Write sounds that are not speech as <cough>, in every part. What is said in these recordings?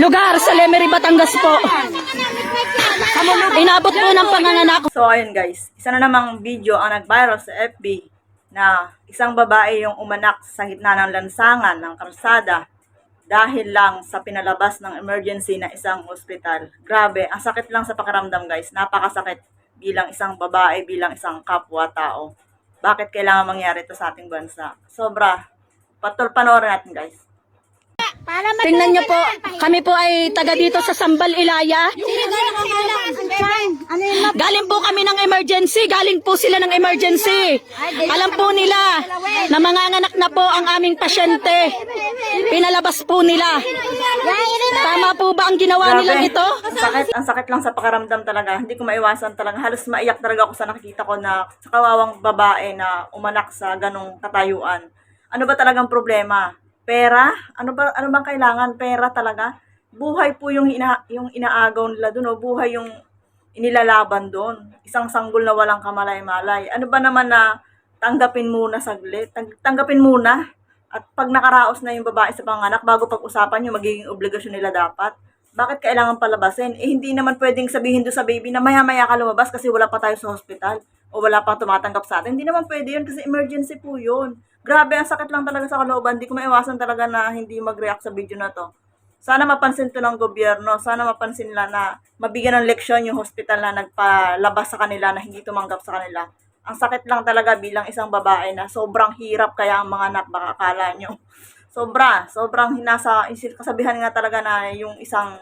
Lugar sa Lemery, Batangas po. Inabot po ng panganganak. So, ayun guys. Isa na namang video ang nag-viral sa FB na isang babae yung umanak sa gitna ng lansangan ng karsada dahil lang sa pinalabas ng emergency na isang ospital. Grabe, ang sakit lang sa pakiramdam guys. Napakasakit bilang isang babae, bilang isang kapwa-tao. Bakit kailangan mangyari ito sa ating bansa? Sobra. Patul panoorin natin guys. Tingnan niyo po, kami po ay taga dito sa Sambal, Ilaya. Ano? Galing po kami ng emergency, galing po sila ng emergency. Alam po nila na manganganak na po ang aming pasyente. Pinalabas po nila. Tama po ba ang ginawa nilang ito? Ang sakit, ang sakit lang sa pakaramdam talaga. Hindi ko maiwasan talaga. Halos maiyak talaga ako sa nakikita ko na sa kawawang babae na umanak sa ganong katayuan. Ano ba talagang problema? Pera? Ano ba ano bang kailangan? Pera talaga? Buhay po yung ina, yung inaagaw nila doon o buhay yung inilalaban doon. Isang sanggol na walang kamalay-malay. Ano ba naman na tanggapin muna saglit? Tang- tanggapin muna. At pag nakaraos na yung babae sa panganak, bago pag-usapan yung magiging obligasyon nila dapat. Bakit kailangan palabasin? Eh, hindi naman pwedeng sabihin doon sa baby na maya-maya ka lumabas kasi wala pa tayo sa hospital o wala pa tumatanggap sa atin. Hindi naman pwede yun kasi emergency po yun. Grabe, ang sakit lang talaga sa kalooban. Hindi ko maiwasan talaga na hindi mag-react sa video na to. Sana mapansin to ng gobyerno. Sana mapansin nila na mabigyan ng leksyon yung hospital na nagpalabas sa kanila na hindi tumanggap sa kanila. Ang sakit lang talaga bilang isang babae na sobrang hirap kaya ang mga anak baka akala nyo. <laughs> Sobra, sobrang nasa kasabihan nga talaga na yung isang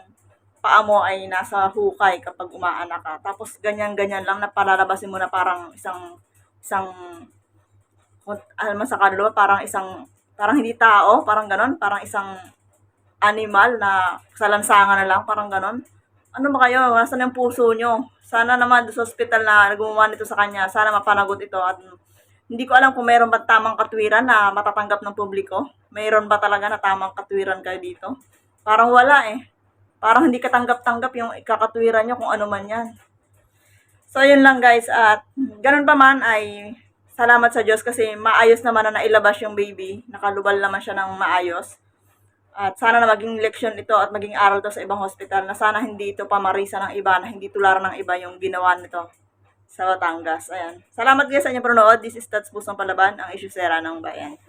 paa mo ay nasa hukay kapag umaanak ka. Tapos ganyan-ganyan lang na palalabasin mo na parang isang isang alam mo sa kaluluwa, parang isang parang hindi tao, parang ganon, parang isang animal na sa lansangan na lang, parang ganon. Ano ba kayo? Nasaan yung puso nyo? Sana naman sa hospital na gumawa nito sa kanya, sana mapanagot ito at hindi ko alam kung mayroon ba tamang katwiran na matatanggap ng publiko. Mayroon ba talaga na tamang katwiran kayo dito? Parang wala eh. Parang hindi katanggap-tanggap yung ikakatwiran nyo kung ano man yan. So, yun lang guys. At ganun pa man ay salamat sa Diyos kasi maayos naman na nailabas yung baby. Nakalubal naman siya ng maayos. At sana na maging leksyon ito at maging aral to sa ibang hospital na sana hindi ito pamarisa ng iba, na hindi tularan ng iba yung ginawa nito sa Batangas. Ayan. Salamat guys sa inyong panonood. This is Tats Pusong Palaban, ang issue sera ng bayan.